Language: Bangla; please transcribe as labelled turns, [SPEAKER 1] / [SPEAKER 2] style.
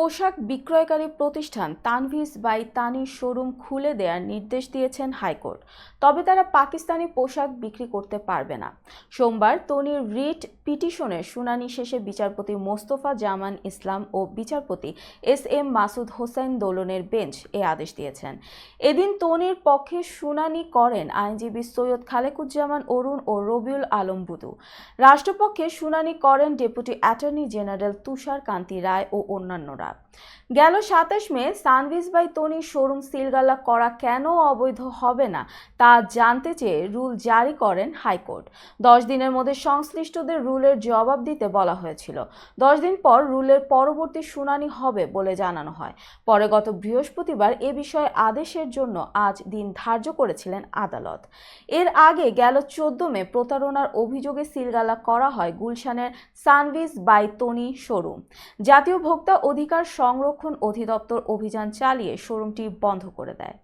[SPEAKER 1] পোশাক বিক্রয়কারী প্রতিষ্ঠান তানভিস বাই তানির শোরুম খুলে দেওয়ার নির্দেশ দিয়েছেন হাইকোর্ট তবে তারা পাকিস্তানি পোশাক বিক্রি করতে পারবে না সোমবার তনির রিট পিটিশনের শুনানি শেষে বিচারপতি মোস্তফা জামান ইসলাম ও বিচারপতি এস এম মাসুদ হোসেন দোলনের বেঞ্চ এ আদেশ দিয়েছেন এদিন তনির পক্ষে শুনানি করেন আইনজীবী সৈয়দ খালেকুজ্জামান অরুণ ও রবিউল আলম বুদু রাষ্ট্রপক্ষে শুনানি করেন deputy attorney general Tushar Kanti Roy ও অন্যান্যরা করা গেল সাতাশ May Sanvees by Tony showroom সিলগালা করা কেন অবৈধ হবে না তা জানতে চেয়ে রুল জারি করেন হাইকোর্ট দশ দিনের মধ্যে সংশ্লিষ্টদের রুলের জবাব দিতে বলা হয়েছিল দশ দিন পর রুলের পরবর্তী শুনানি হবে বলে জানানো হয় পরে গত বৃহস্পতিবার এ বিষয়ে আদেশের জন্য আজ দিন ধার্য করেছিলেন আদালত এর আগে গেল চোদ্দ মে প্রতারণার অভিযোগে সিলগালা করা হয় গুলশানের সানভিস বাই তনি শোরুম জাতীয় ভোক্তা অধিকার সংরক্ষণ অধিদপ্তর অভিযান চালিয়ে শোরুমটি বন্ধ করে দেয়